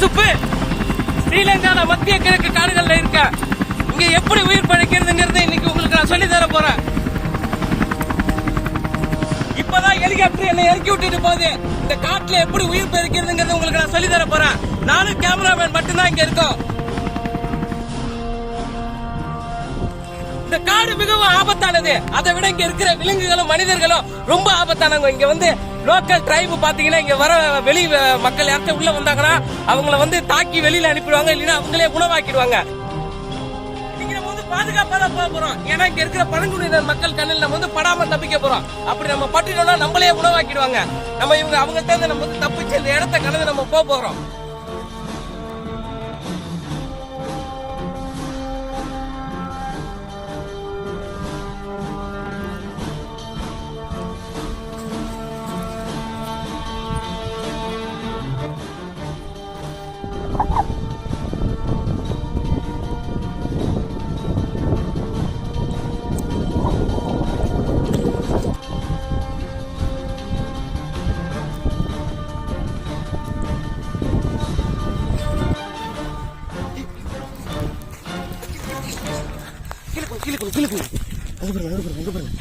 சுப்பு! ஸ்ரீலங்கான மத்திய கிழக்கு காடுகளில் இருக்க. இங்க எப்படி உயிர் பழைக்கிறதுங்கிறது இன்னைக்கு உங்களுக்கு நான் சொல்லி தர போறேன். இப்பதான் ஹெலிகாப்டர் என்னை இறக்கி விட்டுட்டு போகுது. இந்த காட்டுல எப்படி உயிர் பிழைக்கிறதுங்கிறது உங்களுக்கு நான் சொல்லி தர போறேன். நானும் கேமராமேன் மட்டும்தான் இங்க இருக்கோம். இந்த காடு மிகவும் ஆபத்தானது. அதை விட இங்க இருக்கிற விலங்குகளும் மனிதர்களும் ரொம்ப ஆபத்தானவங்க. இங்க வந்து லோக்கல் டிரைப் பாத்தீங்கன்னா இங்க வர வெளி மக்கள் யார்கிட்ட உள்ள வந்தாங்கன்னா அவங்கள வந்து தாக்கி வெளியில அனுப்பிடுவாங்க இல்லைன்னா அவங்களே உணவாக்கிடுவாங்க. பாதுகாப்பா தான் போக போறோம். ஏன்னா இங்க இருக்கிற பழங்குடியினர் மக்கள் கண்ணில் நம்ம வந்து படாம தப்பிக்க போறோம். அப்படி நம்ம பட்டினோம்னா நம்மளே உணவாக்கிடுவாங்க. நம்ம இவங்க அவங்க இருந்து நம்ம வந்து தப்பிச்சு இந்த இடத்த கடந்து நம்ம போக போறோம். கீழே போங்க, கீழே கீழே போங்க. அங்க பாருங்க அங்க பாருங்க.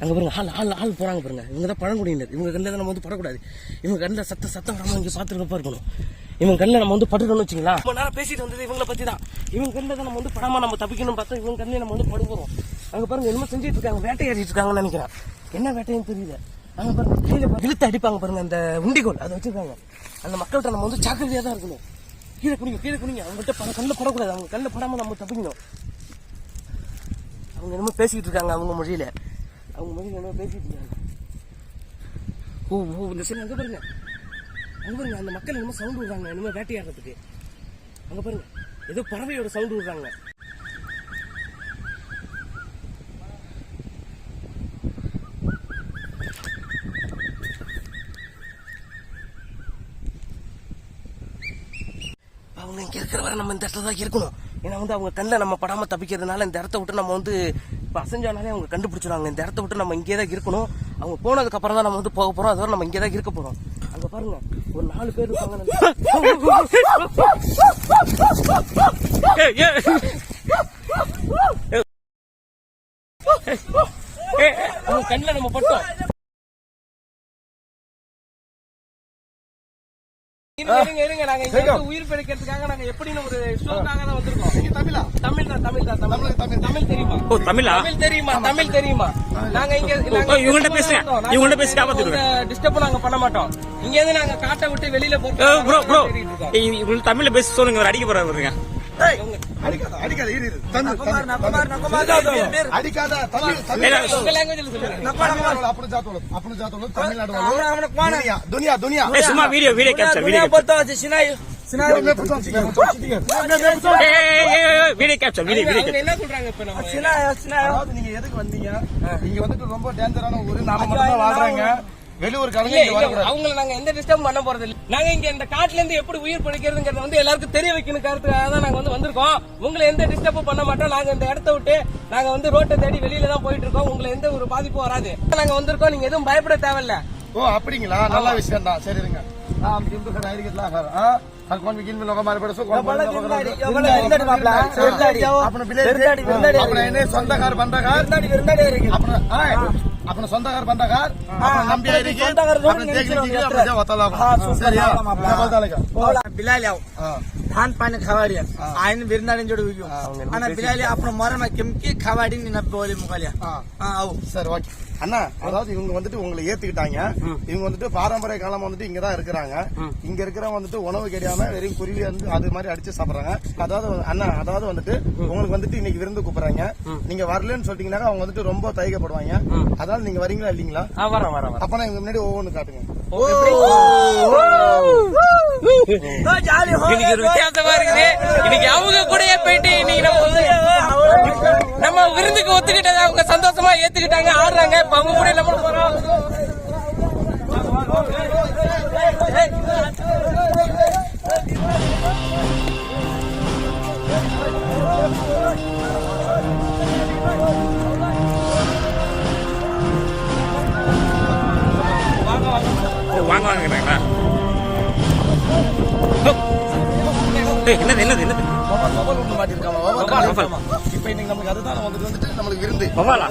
பாருங்க பாருங்க ஆள் ஆள் ஆள் போறாங்க பாருங்க. இவங்க தான் பழங்குடியினர். இவங்க கண்ணில் நம்ம வந்து படக்கூடாது. இவங்க கண்ணில் சத்த சத்தம் வராமல் இங்கே பாத்துருக்கப்பா இருக்கணும். இவங்க கண்ணில் நம்ம வந்து பட்டுட்டோம்னு வச்சுங்களா ரொம்ப நேரம் பேசிட்டு வந்தது இவங்கள பற்றி தான். இவங்க கண்ணில் தான் நம்ம வந்து படாமல் நம்ம தப்பிக்கணும் பார்த்தா இவங்க கண்ணில் நம்ம வந்து படுபோறோம் அங்கே பாருங்க என்னமோ செஞ்சுட்டு இருக்காங்க வேட்டையாடிட்டு இருக்காங்கன்னு நினைக்கிறேன். என்ன வேட்டையும் தெரியல. அங்கே பாருங்க கீழே பாருங்க, இழுத்து அடிப்பாங்க பாருங்க அந்த உண்டிகோல். அதை வச்சுருக்காங்க. அந்த மக்கள்கிட்ட நம்ம வந்து ஜாக்கிரதையாக தான் இருக்கணும். கீழே குடிங்க கீழே குடிங்க அவங்ககிட்ட பட கண்ணில் படக்கூடாது. அவங்க கண்ணில் படாமல் நம்ம தப்பிக்கணும். அவங்க என்னமோ பேசிக்கிட்டு இருக்காங்க அவங்க மொழியில. அவங்க மொழியில் என்னமோ பேசிக்கிட்டு இருக்காங்க. ஓ ஓ இந்த சைடு அங்கே பாருங்க. அங்கே பாருங்க அந்த மக்கள் என்னமோ சவுண்ட் விடுறாங்க என்னமோ வேட்டையாடுறதுக்கு. அங்கே பாருங்க ஏதோ பறவையோட சவுண்ட் விடுறாங்க. அவங்க இங்கே இருக்கிற வரை நம்ம இந்த இடத்துல தான் இருக்கணும். ஏன்னா வந்து அவங்க கண்ணில் நம்ம படாமல் தப்பிக்கிறதுனால இந்த இடத்த விட்டு நம்ம வந்து இப்போ அசைஞ்சானாலே அவங்க கண்டுபிடிச்சிருவாங்க இந்த இடத்த விட்டு நம்ம இங்கே தான் இருக்கணும் அவங்க போனதுக்கப்புறம் தான் நம்ம வந்து போக போகிறோம் அதோட நம்ம இங்கே தான் இருக்க போகிறோம் அங்கே பாருங்க ஒரு நாலு பேர் இருப்பாங்க அவங்க கண்ணில் நம்ம பட்டோம் இருங்க. நாங்க இங்க உயிர் பிழைக்கிறதுக்காக நாங்க எப்படின்னு ஒரு ஷோக்காக தான் வந்திருக்கோம். தமிழா தமிழ் தான், தமிழ் தான், தமிழ். தமிழ், தமிழ் தெரியுமா? ஓ தமிழா தமிழ் தெரியுமா? தமிழ் தெரியுமா? நாங்க இங்க நாங்க இவங்கள்ட்ட disturb பேசுங்க. பண்ண மாட்டோம். இவங்கள்ட்ட பேசி காப்பாத்திடுவேன். நாங்க disturb நாங்க பண்ண மாட்டோம். இங்க இருந்து நாங்க காட்டை விட்டு வெளியில ப்ரோ போறோம் ப்ரோ உங்களுக்கு தமிழ்ல பேசி சொல்லுங்க அடிக்க போறாரு பாருங்க அடிக்காத அடிக்காத சும்மா video video capture video video capture video video என்ன சொல்றாங்க சினா சினா நீங்க எதுக்கு வந்தீங்க? இங்க வந்துட்டு ரொம்ப டேஞ்சரான ஒரு நாம மட்டும் வாழ்றாங்க. வெளியூருக்காரங்க அவங்கள நாங்க எந்த டிஸ்டர்ப் பண்ண போறது இல்ல. நாங்க இங்க இந்த காட்டுல இருந்து எப்படி உயிர் பிடிக்கிறதுங்கிறத வந்து எல்லாருக்கும் தெரிய வைக்கணுங்கிறதுக்காக தான் நாங்க வந்து வந்திருக்கோம். உங்களை எந்த டிஸ்டர்பும் பண்ண மாட்டோம். நாங்க இந்த இடத்த விட்டு நாங்க வந்து ரோட்டை தேடி வெளியில தான் போயிட்டு இருக்கோம். எந்த ஒரு பாதிப்பும் வராது. நாங்க வந்திருக்கோம். நீங்க எதுவும் பயப்பட தேவையில்ல. ஓ அப்படிங்களா? நல்ல விஷயம் தான் சரி இருங்க. हम जिम तो खराई कितना कर हाँ कौन भी जिम में लोग हमारे बड़े सो आफ्नो सन्ताकार बन्दाकार બિલાલ આવો. ધાન પાણી ખાવાડ્યા. આઈને બિરનારી જોડે ઉગ્યો. અને બિલાલી આપણો મરણ કેમ કે ખાવાડીને નબ્બે ઓલી મોકલ્યા. હા. આવું. સર ઓકે அண்ணா அதாவது இவங்க வந்துட்டு உங்களை ஏத்துக்கிட்டாங்க. இவங்க வந்துட்டு பாரம்பரிய காலம் வந்துட்டு இங்கதான் இருக்கிறாங்க. இங்க இருக்கிறவங்க வந்துட்டு உணவு கிடையாம வெறும் குருவி வந்து அது மாதிரி அடிச்சு சாப்பிடுறாங்க. அதாவது அண்ணா அதாவது வந்துட்டு உங்களுக்கு வந்துட்டு இன்னைக்கு விருந்து கூப்பிடுறாங்க. நீங்க வரலன்னு சொல்லிட்டீங்கன்னா அவங்க வந்துட்டு ரொம்ப தயக்கப்படுவாங்க. அதாவது நீங்க வரீங்களா இல்லீங்களா? வரேன் வரேன் அப்பனா இவங்க முன்னாடி ஒவ்வொன்று காட்டுங்க. இன்னைக்கு வித்தியாசமா இருக்குது. அவங்க கூட போயிட்டு இன்னைக்கு நம்ம விருந்துக்கு ஒத்துக்கிட்டதை அவங்க சந்தோஷமா ஏத்துக்கிட்டாங்க ஆடுறாங்க இப்ப அவங்க கூட நம்ம போறோம் ஓ, வாங்க இப்ப இன்னைக்கு நமக்கு அதுதான் வந்துட்டு வந்துட்டு நம்மளுக்கு இப்ப அதுதான்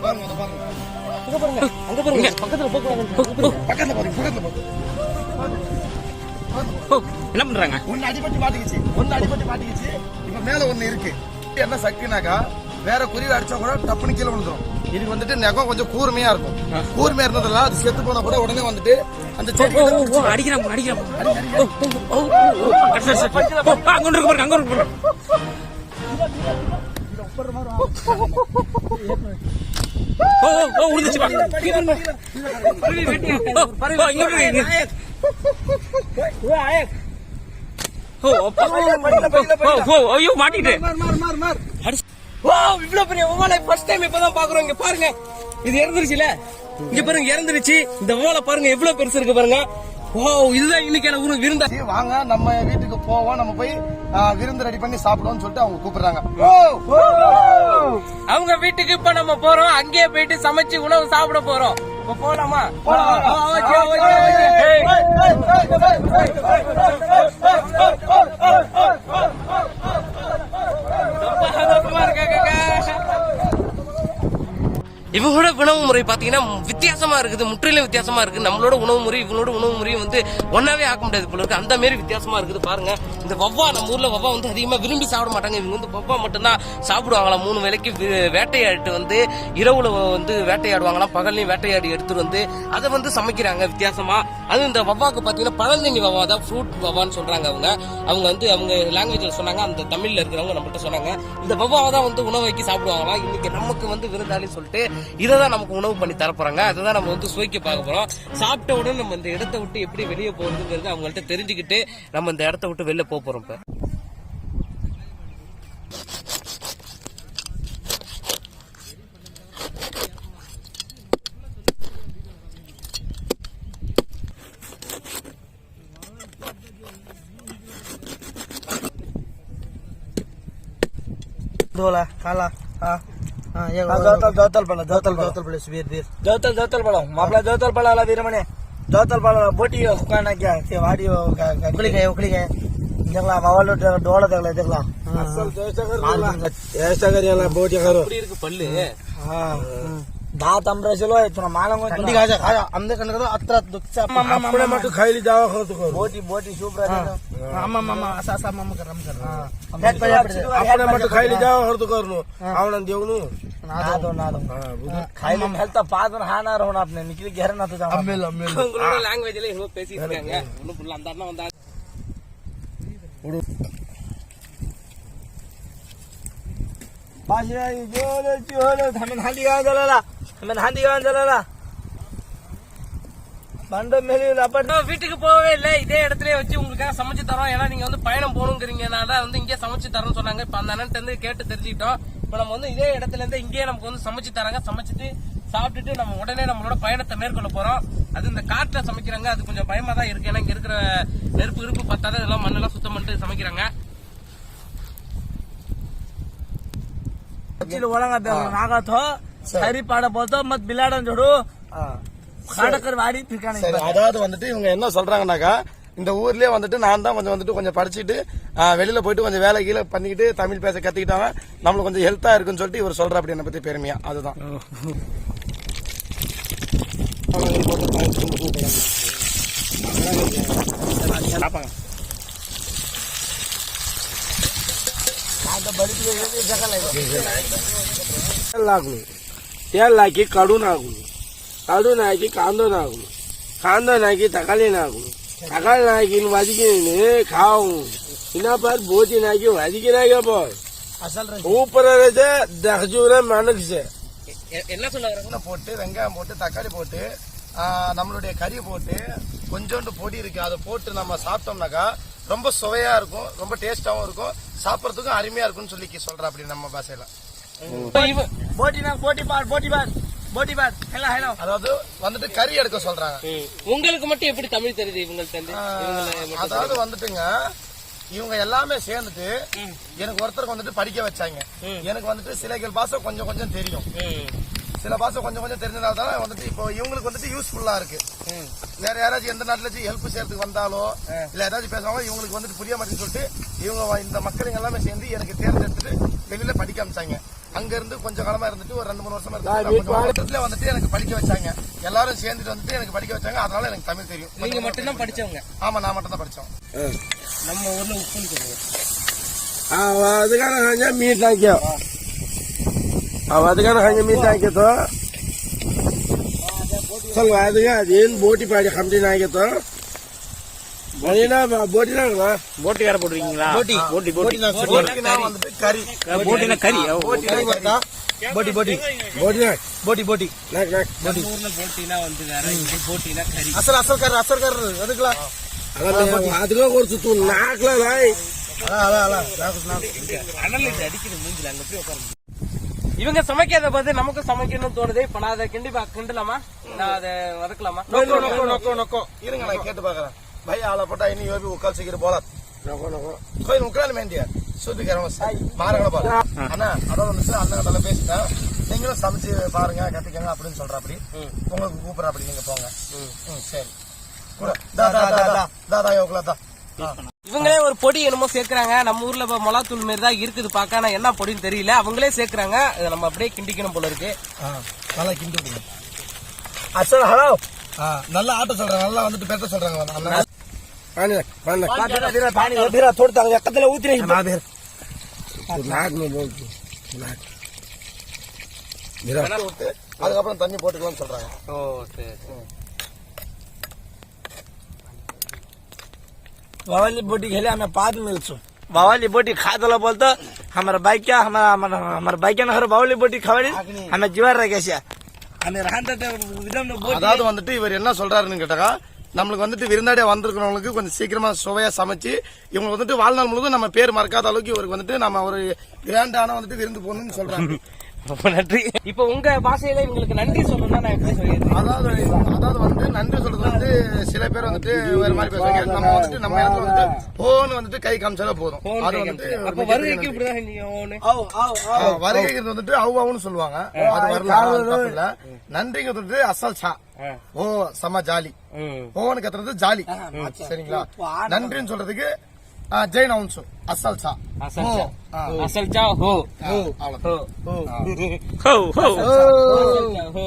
பாருங்க அத பாருங்க அங்க பாருங்க. அங்க பாருங்க. பக்கத்துல போக பக்கத்துல பாருங்க பக்கத்துல பாருங்க என்ன பண்றாங்க? ஒன்னு அடிபட்டு மாட்டிக்கிச்சு ஒன்னு அடிபட்டு மாட்டிக்கிச்சு. இப்ப மேல ஒண்ணு இருக்கு. என்ன சக்தினாக்கா வேற குருவி அடிச்சா கூட டப்புனு கீழே விழுந்துரும் இதுக்கு வந்துட்டு நகம் கொஞ்சம் கூர்மையா இருக்கும் கூர்மையா இருந்ததெல்லாம் அது செத்து போனா கூட உடனே வந்துட்டு அந்த அடிக்கிறான் அடிக்கிறான் அங்க இருக்கு பாருங்க அங்க இருக்கு பாருங்க. உழுந்துச்சு பாருங்க ஐயோ மாட்டிட்டு ஓ இவ்வளவு பெரிய ஓலை ஃபர்ஸ்ட் டைம் இப்பதான் பாக்குறோம் இங்க பாருங்க இது இறந்துருச்சுல இங்க பாருங்க இறந்துருச்சு இந்த ஓலை பாருங்க எவ்வளவு பெருசு இருக்கு பாருங்க ஓ இதுதான் இன்னைக்கான ஊரு விருந்தா வாங்க நம்ம வீட்டுக்கு போவோம் நம்ம போய் விருந்து ரெடி பண்ணி சாப்பிடுவோம்னு சொல்லிட்டு அவங்க கூப்பிடுறாங்க. அவங்க வீட்டுக்கு இப்ப நம்ம போறோம் அங்கேயே போயிட்டு சமைச்சு உணவு சாப்பிட போறோம் இப்ப போலாமா ஓ, ஓகே, ஓகே, ஓகே. ரொம்ப சந்தோஷமா இருக்காங்க இவங்களோட உணவு முறை பாத்தீங்கன்னா வித்தியாசமா இருக்குது முற்றிலும் வித்தியாசமா இருக்கு நம்மளோட உணவு முறை இவங்களோட உணவு முறையும் வந்து ஒன்னாவே ஆக்க முடியாது போல இருக்கு. அந்த மாதிரி வித்தியாசமா இருக்குது பாருங்க. இந்த வவ்வா நம்ம ஊர்ல வவ்வா வந்து அதிகமா விரும்பி சாப்பிட மாட்டாங்க. இவங்க வந்து வவ்வா மட்டும்தான் சாப்பிடுவாங்களாம் மூணு வேளைக்கு வேட்டையாடிட்டு வந்து இரவுல வந்து வேட்டையாடுவாங்களாம். பகல்லையும் வேட்டையாடி எடுத்துட்டு வந்து அதை வந்து சமைக்கிறாங்க வித்தியாசமா. அது இந்த வவ்வாக்கு பார்த்தீங்கன்னா பழந்தண்ணி வவா தான் ஃப்ரூட் வவான்னு சொல்றாங்க அவங்க. அவங்க வந்து அவங்க லாங்குவேஜில் சொன்னாங்க அந்த தமிழில் இருக்கிறவங்க நம்மகிட்ட சொன்னாங்க இந்த வவ்வாவை தான் வந்து உணவு வைக்க சாப்பிடுவாங்களாம் இன்னைக்கு நமக்கு வந்து விருந்தாளி சொல்லிட்டு இதை தான் நமக்கு உணவு பண்ணி தரப்போகிறாங்க அதை தான் நம்ம வந்து சுவைக்க பார்க்க போறோம். சாப்பிட்ட உடனே நம்ம இந்த இடத்த விட்டு எப்படி வெளியே போறதுங்கிறது அவங்கள்ட்ட தெரிஞ்சுக்கிட்டு நம்ம இந்த இடத்த விட்டு வெளில போக போறோம் இப்போ. ಧೋಲಾ ಕಾಲ ಹಾ ಜವತಲ್ ಜವತಲ್ ಬಳ ಜವತಲ್ ಜವತಲ್ ಬಳ ವೀರ್ ವೀರ್ ಜವತಲ್ ಜವತಲ್ ಬಳ ಮಾಪ್ಲಾ ಜವತಲ್ ಬಳ ಅಲ್ಲ ವೀರಮಣೆ ಜವತಲ್ ಬಳ ಬೋಟಿ ಕಾಣ કે વાડીઓ ઉકળી ગયા ઉકળી ગયા ಜಗಳ ಮಾವಲು ಡೋಳ ಜಗಳ ಜಗಳ ಅಸಲ್ ಜಯಶಗರ್ ಜಯಶಗರ್ ಎಲ್ಲ ಬೋಟಿ ಅವರು ಇருக்கு ಪಲ್ಲಿ ಹಾ दहा तांबरा शेलो आहे तुला मला थंडी खायचं खाजा आमदार कणकं अत्रात दुखचा आपण मग खायली जावा खातो करू बोटी बोटी शुभ्र मामा मामा असा असा मामा कर राम कर आपण मग खायली जावा करतो करू आवडून देऊ नु नादो. नादो खायली खालता पाच जण हाणार होणार आपण. निकली घेर ना तुझा अम्मेल अम्मेल. लँग्वेज ले हो पेसी अंगा उनु पुल्ला अंदाज ना अंदाज வீட்டுக்கு போகவே இல்லை. இதே இடத்துல வச்சு உங்களுக்காக சமைச்சு தரோம். ஏன்னா நீங்க வந்து பயணம் போகணுங்கிறீங்கனால வந்து இங்கே சமைச்சு தரோம்னு சொன்னாங்க. இப்ப அந்த அண்ணன் இருந்து கேட்டு தெரிஞ்சுக்கிட்டோம். இப்ப நம்ம வந்து இதே இடத்துல இருந்து இங்கேயே நமக்கு வந்து சமைச்சு தராங்க. சமைச்சிட்டு சாப்பிட்டுட்டு நம்ம உடனே நம்மளோட பயணத்தை மேற்கொள்ள போறோம். அது இந்த காட்டுல சமைக்கிறாங்க. அது கொஞ்சம் பயமா தான் இருக்கு. ஏன்னா இங்க இருக்கிற நெருப்பு இருப்பு பத்தாத இதெல்லாம் மண்ணெல்லாம் சுத்தம் பண்ணிட்டு சமைக்கிறாங்க. ಚಿಲ್ ಒಳಗ ನಾಗಾತ சரி பாட பார்த்தோம் மத் பிலாடம் சொல்லு காடக்கர் வாடி இருக்கானே சரி அதாவது வந்துட்டு இவங்க என்ன சொல்றாங்கனாக்கா இந்த ஊர்லயே வந்துட்டு நான் தான் கொஞ்சம் வந்துட்டு கொஞ்சம் படிச்சுட்டு வெளியில போயிட்டு கொஞ்சம் வேலை கீழே பண்ணிக்கிட்டு தமிழ் பேச கத்துக்கிட்டாங்க நம்மளுக்கு கொஞ்சம் ஹெல்த்தா இருக்குன்னு சொல்லிட்டு இவர் சொல்ற அப்படி என்ன பத்தி பெருமையா அதுதான் लागलो तेल लाकी काढून हागलो काढून हाकी कांदो नागलो कांदो नाकी तकाली नागलो तकाली नाकी वाजिकी खाऊ इना पर बोटी नाकी वाजिकी नागे बोय ऊपर दखजूर मनक से எ- என்ன சொல்ல வராங்க எண்ணெய் போட்டு வெங்காயம் போட்டு தக்காளி போட்டு ஆ, நம்மளுடைய கறி போட்டு கொஞ்சோண்டு பொடி இருக்கு அதை போட்டு நம்ம சாப்பிட்டோம்னாக்கா ரொம்ப சுவையா இருக்கும் ரொம்ப டேஸ்டாவும் இருக்கும். சாப்பிடறதுக்கும் அருமையா இருக்கும்னு சொல்லி சொல்ற அப்படி நம்ம பாசையில அதாவது வந்துட்டு கறி எடுக்க சொல்றாங்க. உங்களுக்கு மட்டும் எப்படி தமிழ் தெரியுது இவங்களுக்கு அதாவது வந்துட்டுங்க இவங்க எல்லாமே சேர்ந்துட்டு எனக்கு ஒருத்தருக்கு வந்துட்டு படிக்க வச்சாங்க. எனக்கு வந்துட்டு சிலைகள் பாசம் கொஞ்சம் கொஞ்சம் தெரியும். சில பாஷை கொஞ்சம் கொஞ்சம் தெரிஞ்சதால தான் வந்துட்டு இப்போ இவங்களுக்கு வந்துட்டு யூஸ்ஃபுல்லா இருக்கு. வேற யாராச்சும் எந்த நாட்டுல ஹெல்ப் செய்யறதுக்கு வந்தாலோ இல்ல ஏதாச்சும் பேசாமல் இவங்களுக்கு வந்துட்டு புரிய மாட்டேன்னு சொல்லிட்டு இவங்க இந்த மக்களுங்க எல்லாமே சேர்ந்து எனக்கு தேர்ந்தெடுத்துட்டு வெளியில படிக்க அமைச்சாங்க அங்க இருந்து கொஞ்சம் காலமா இருந்துட்டு ஒரு ரெண்டு மூணு வருஷமா இருந்துட்டு வந்துட்டு எனக்கு படிக்க வச்சாங்க. எல்லாரும் சேர்ந்துட்டு வந்துட்டு எனக்கு படிக்க வச்சாங்க. அதனால எனக்கு தமிழ் தெரியும். நீங்க மட்டும் தான் படிச்சவங்க? ஆமா நான் மட்டும் தான் படிச்சோம் நம்ம ஊர்ல உப்புன்னு சொல்லுவோம் அதுக்கான மீன் தாக்கியம் ಹಾಕ್ಯಾವ ಅವ ಅದಕ್ಕಾನ ಹಂಗೆ ಮೀಟ್ ಹಾಕಿತ್ತು ಸ್ವಲ್ಪ ಅದಕ್ಕೆ ಅದೇನು ಬೋಟಿ ಪಾಡಿ ಕಂಪ್ಲೀಟ್ ಆಗಿತ್ತು ಮನೇನ ಬೋಟಿನ போட்டு வேற போட்டுருக்கீங்களா போட்டி போட்டி போட்டி போட்டினா வந்துட்டு கறி போட்டினா கறி ஓ, கறி வருதா போட்டி போட்டி ಬೋಟಿನ போட்டி போட்டி ನಾಕ್ ನಾಕ್ நம்ம ஊர்ல போட்டினா வந்து வேற இது போட்டினா கறி அசல் அசல் கரு அசல் கரு அதுக்குலாம் ಅದಕ್ಕೆ ಅದಕ್ಕೆ ಕೊಡ್ತು ನಾಲ್ಕಲ ನಾಯ್ அதான் அதான் அதான் நாக்கு, நாக்கு. அனல் இது அடிக்குது மூஞ்சில அங்க போய் உட்காருங்க இவங்க சமைக்கிறத பார்த்து நமக்கு சமைக்கணும்னு தோணுது. இப்ப நான் அதை கிண்டி பா- கிண்டலாமா? நான் அதை வதக்கலாமா? நொக்கோ நொக்கோ நொக்கோ நொக்கோ இருங்க நான் கேட்டு பாக்குறேன் பையா ஆளை போட்டா இன்னும் யோபி உட்கால் சீக்கிரம் போலாம். கோயில் முக்கால் மேண்டியா கிரமஸ் மாறங்கள பாரு. அண்ணா அதாவது சார் அண்ணன் அதெல்லாம் பேசிட்டேன். நீங்களும் சமைச்சு பாருங்க கத்துக்கங்க அப்படின்னு சொல்ற அப்படி உங்களுக்கு கூப்பிடுற அப்படி நீங்க போங்க. ம், சரி. கூட. தா தா தா தா. தா தா யோகுலா தா. இவங்களே ஒரு பொடி என்னமோ சேர்க்கறாங்க. நம்ம ஊர்ல இப்ப மொளாத்தூள் மாரி தான் இருக்குது. பாக்க ஆனா என்ன பொடின்னு தெரியல. அவங்களே சேர்க்கறாங்க. இதை நம்ம அப்படியே கிண்டிக்கணும் போல இருக்கு. நல்லா கிண்டிக்கணும். அச்சா ஹலோ. நல்லா ஆட்ட சொல்றாங்க. நல்லா வந்துட்டு பேச சொல்றாங்க. பக்கத்துல ஊத்தி அதுக்கப்புறம் தண்ணி போட்டுக்கலாம்னு சொல்றாங்க. ஓ சரி. वावाली बोटी खेले हमें पाँच मिलसु वावाली बोटी खा दला बोलतो हमारा बाइक क्या हमारा हमारा हमारा बाइक क्या नखर वावाली बोटी खवाली हमें जीवार रह गया हमें रहता था विदम அதாவது வந்துட்டு இவர் என்ன சொல்றாருன்னு கேட்டாக்கா நம்மளுக்கு வந்துட்டு விருந்தாடியா வந்திருக்கிறவங்களுக்கு கொஞ்சம் சீக்கிரமா சுவையா சமைச்சு இவங்க வந்துட்டு வாழ்நாள் முழுவதும் நம்ம பேர் மறக்காத அளவுக்கு இவருக்கு வந்துட்டு நம்ம ஒரு கிராண்டான வந்துட்டு விருந்து போகணும்னு சொல்றாங்க ரொம்ப நன்றி. இப்போ உங்க பாஷையில இவங்களுக்கு நன்றி சொல்லணும்னா நான் எப்படி சொல்லிடுறேன் அதாவது அதாவது வந்து நன்றி சொல்றது வந்து சில பேர் வந்துட்டு வேற மாதிரி பேசுறாங்க நம்ம வந்துட்டு நம்ம இடத்துல வந்துட்டு போன் வந்துட்டு கை காமிச்சாலே போதும். அது வந்துட்டு அப்ப வருகைக்கு இப்படிதான் நீங்க வருகைங்கிறது வந்துட்டு அவ்வாவுன்னு சொல்லுவாங்க. அது வரல நன்றிங்கிறது வந்து அசல் சா. ஓ சம ஜாலி. ஓன்னு கத்துறது ஜாலி. சரிங்களா? நன்றின்னு சொல்றதுக்கு જૈન આવું சோ அசல் சா அசல் சா અસલ છા હો હો હો હો હો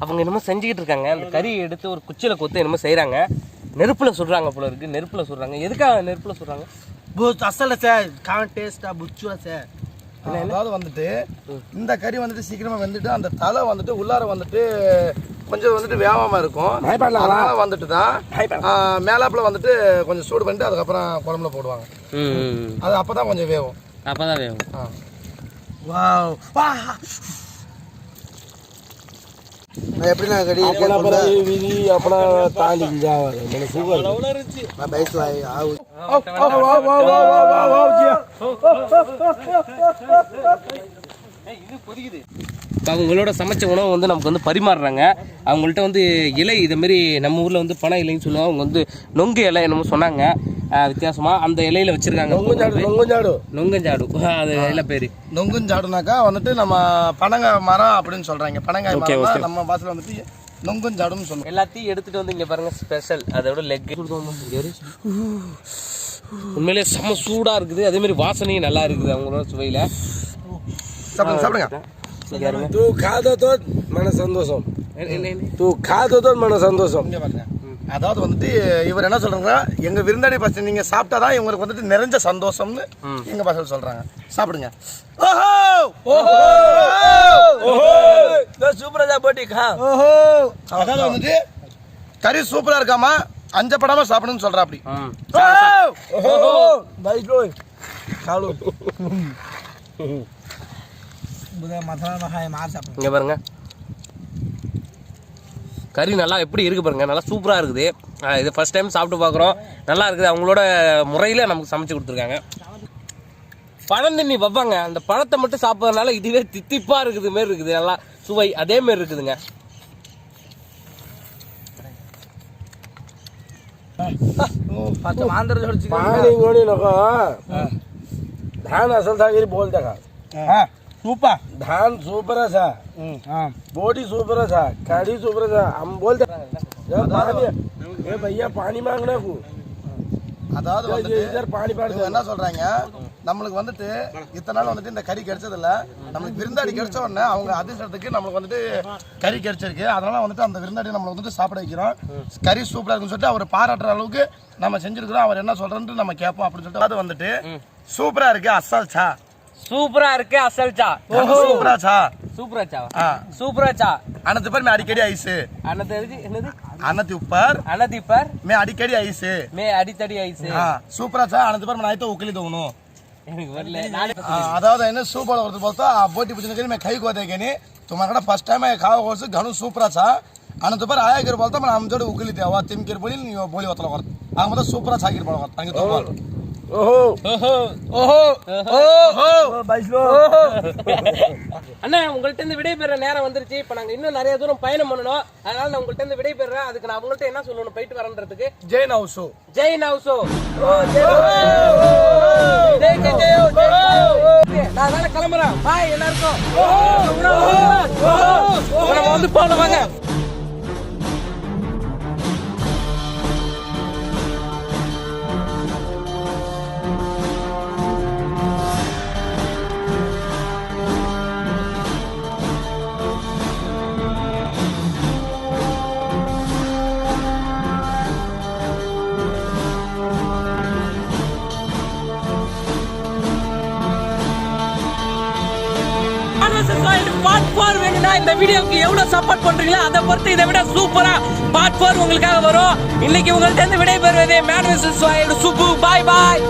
அவங்க என்னமோ செஞ்சுக்கிட்டு இருக்காங்க அந்த கறி எடுத்து ஒரு குச்சியில் கொத்து என்னமோ செய்கிறாங்க நெருப்பில் சுடுறாங்க போல இருக்கு நெருப்பில் சுடுறாங்க எதுக்காக நெருப்பில் சுடுறாங்க போத் அசல சார் கான் டேஸ்டா புச்சுவா சார் அதாவது வந்துட்டு இந்த கறி வந்துட்டு சீக்கிரமாக வந்துட்டு அந்த தலை வந்துட்டு உள்ளார வந்துட்டு கொஞ்சம் வந்துட்டு வேகமாக இருக்கும் அதனால வந்துட்டு தான் மேலாப்பில் வந்துட்டு கொஞ்சம் சூடு பண்ணிட்டு அதுக்கப்புறம் குழம்புல போடுவாங்க அது அப்போ தான் கொஞ்சம் வேகும் அப்போ தான் வேகும் எப்படின்னா கடி விதி அப்பனா தாண்டிக்கு ஜாவாது எனக்கு சுகர் நான் வா வா வா வா வா வா இப்போ அவங்களோட சமைச்ச உணவு வந்து நமக்கு வந்து பரிமாறுறாங்க. அவங்கள்ட்ட வந்து இலை இதை மாதிரி நம்ம ஊர்ல வந்து பனை இலைன்னு சொல்லுவாங்க. அவங்க வந்து நொங்கு இலை என்னமோ சொன்னாங்க. ஆஹ் வித்தியாசமா. அந்த இலையில வச்சிருக்காங்க. நொங்குஞ்சாடு நொங்கஞ்சாடு. அது இலை பேரு. நொங்குஞ்சாடுனாக்கா வந்துட்டு நம்ம பனங்க மரம் அப்படின்னு சொல்றாங்க. பனங்காய் மரம். நம்ம பாசல வந்துட்டு நொங்குஞ்சாடுன்னு சொல்லுவோம். எல்லாத்தையும் எடுத்துட்டு வந்து இங்க பாருங்க ஸ்பெஷல் அதோட லெக் உண்மையிலேயே செம்ம சூடா இருக்குது. அதே மாதிரி வாசனையும் நல்லா இருக்குது அவங்களோட சுவையில. சாப்பிடுங்க சாப்பிடுங்க. தூ காதத்தோ மன சந்தோஷம் தூ காதத்தோ மன சந்தோஷம் அதாவது வந்துட்டு இவர் என்ன சொல்றாங்கன்னா எங்க விருந்தாடி பசங்க நீங்க சாப்பிட்டாதான் இவங்களுக்கு வந்துட்டு நிறைஞ்ச சந்தோஷம்னு எங்க பசங்க சொல்றாங்க. சாப்பிடுங்க. ஓஹோ! ஓஹோ! ஓஹோ! சூப்பரா போட்டி கா ஓஹோ! அதாவது வந்துட்டு கறி சூப்பரா இருக்காமா? அஞ்சப்படாம சாப்பிடணும்னு சொல்றா அப்படி. ஓஹோ! ஓஹோ! பை சாலு இங்க பாருங்க கறி நல்லா எப்படி இருக்கு பாருங்க நல்லா சூப்பரா இருக்குது ஆஹ் இது ஃபர்ஸ்ட் டைம் சாப்பிட்டு பார்க்குறோம் நல்லா இருக்குது அவங்களோட முறையில நமக்கு சமைச்சு கொடுத்துருக்காங்க பழந்தண்ணி வைப்பாங்க அந்த பழத்தை மட்டும் சாப்பிட்றதுனால இதுவே தித்திப்பா இருக்குது மாரி இருக்குது நல்லா சுவை அதே மாதிரி இருக்குதுங்க पाच आंध्र जोडची पाणी गोडी नको धान असेल तर बोलता का सुपर धान सुपर है सा हाँ बोटी सुपर है सा कड़ी सुपर है सा हम बोलते ये पानी ये भैया पानी मांगना को அதாவது ये வந்துட்டு इधर पानी पड़ இவங்க என்ன சொல்றாங்க நம்மளுக்கு வந்துட்டு இத்தனை நாள் வந்துட்டு இந்த கறி கிடைச்சது இல்ல நம்மளுக்கு விருந்தாடி கிடைச்ச உடனே அவங்க அதிர்ஷ்டத்துக்கு நம்மளுக்கு வந்துட்டு கறி கிடைச்சிருக்கு அதனால வந்துட்டு அந்த விருந்தாடி நம்மளை வந்துட்டு சாப்பிட வைக்கிறோம் கறி சூப்பரா இருக்குன்னு சொல்லிட்டு அவர் பாராட்டுற அளவுக்கு நம்ம செஞ்சிருக்கிறோம் அவர் என்ன சொல்றேன்னு நம்ம கேட்போம் அப்படின்னு சொல்லிட்டு அது வந்துட்டு சூப்பரா இருக்கு அசால் சா சூப்பரா இருக்கு அசல்ச்சா ஓஹோ. சூப்பராச்சா சூப்பராச்சா சூப்பராச்சா அனத்து பேர் மே அடிக்கடி ஐஸ். அனத்து எதுக்கு? என்னது? அனத்து உப்பர். அனத்து இப்பர் மே அடிக்கடி ஐஸ். மே அடித்தடி ஐஸ். சூப்பராச்சா அனத்து பேர் நான் ஐத்தோ உக்கிலி தோணும் எனக்கு வரல. அதாவது என்ன சூப்பர் வரது பார்த்தா போட்டி பிடிச்சிருக்கேன் மே கை கோதைக்கேனி ತುಮಾರ ಕಡೆ ಫಸ್ಟ್ ಟೈಮ್ ಕಾವ ಕೋರ್ಸು ಗಣು ಸೂಪರ್ ಆಚ ಅನಂತ ಬಾರ ಆಗಿರ್ಬೋದು ನಮ್ಮ ಜೋಡಿ ಉಗಿಲಿದ್ದೇವ ತಿಮ್ಕಿರ್ಬೋಳಿ ನೀವು ಬೋಳಿ ಹೊತ್ತಲ ಬರ್ತ ಆಗ ಮತ್ತೆ ಸೂಪರ್ ಆಚ ಆಗಿರ್ಬೋದು ಹಂಗೆ ತಗೋಬಾರ್ದು அண்ணா உங்கள்ட்ட இருந்து விடைபெற நேரம் வந்துருச்சு. இப்ப நாங்க இன்னும் நிறைய தூரம் பயணம் பண்ணணும். அதனால நான் உங்கள்ட்ட இருந்து விடைபெறேன் அதுக்கு நான் உங்கள்ட்ட என்ன சொல்லணும்? போயிட்டு வரன்றதுக்கு. ஜெயின் ஹவுசோ ஜெயின் ஹவுசோ நான் அதனால கிளம்புறேன். பாய் எல்லாருக்கும். வந்து பாடுவாங்க ஃபோர் இந்த வீடியோக்கு எவ்வளவு சப்போர்ட் பண்றீங்களோ அதை பொறுத்து இதை விட சூப்பரா பார்ட் ஃபோர் உங்களுக்காக வரும். இன்னைக்கு உங்கள்ட்ட இருந்து விடைபெறுவது மேன் சுப்பு பாய் பாய்